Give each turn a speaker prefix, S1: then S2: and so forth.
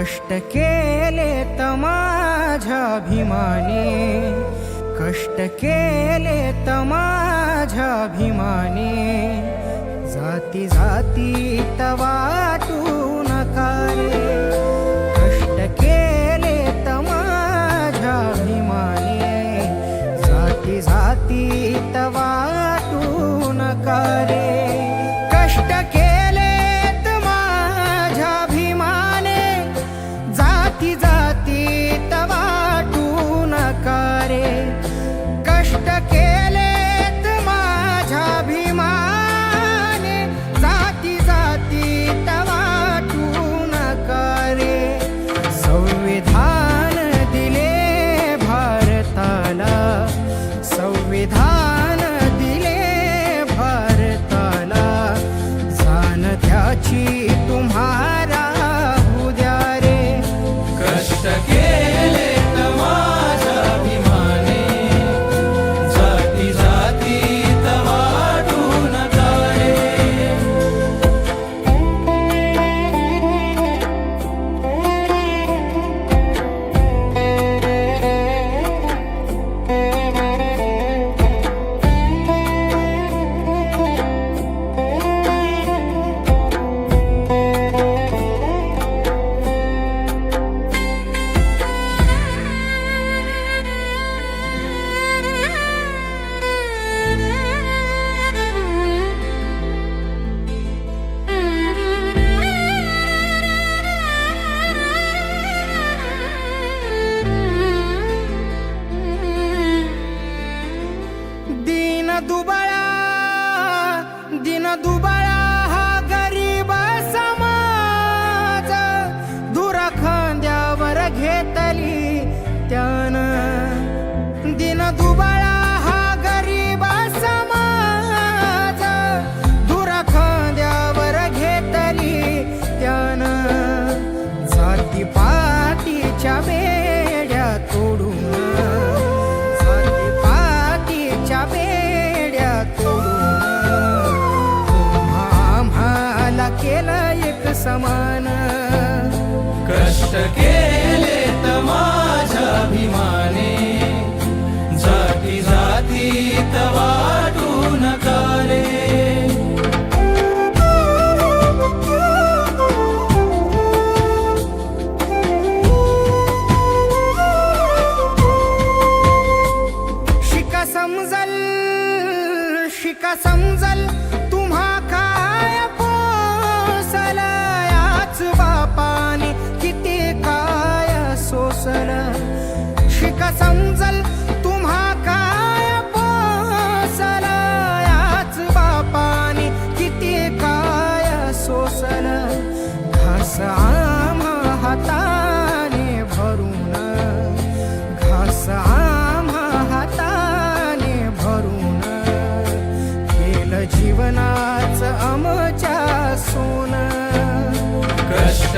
S1: कष्ट केले तमाझाभिमाने कष्ट केले तमाझाभिमाने जाती जाती दुःखाची तुम्हा Argentina, Dubai. समान।
S2: कष्ट केले माझ्या अभिमाने जाती जाती वाटून
S1: कारे समजल शिका समज समजल तुम्हा काय याच बापाने? किती काय सोसल केलं जीवनाच आमच्या सोन.
S2: कष्ट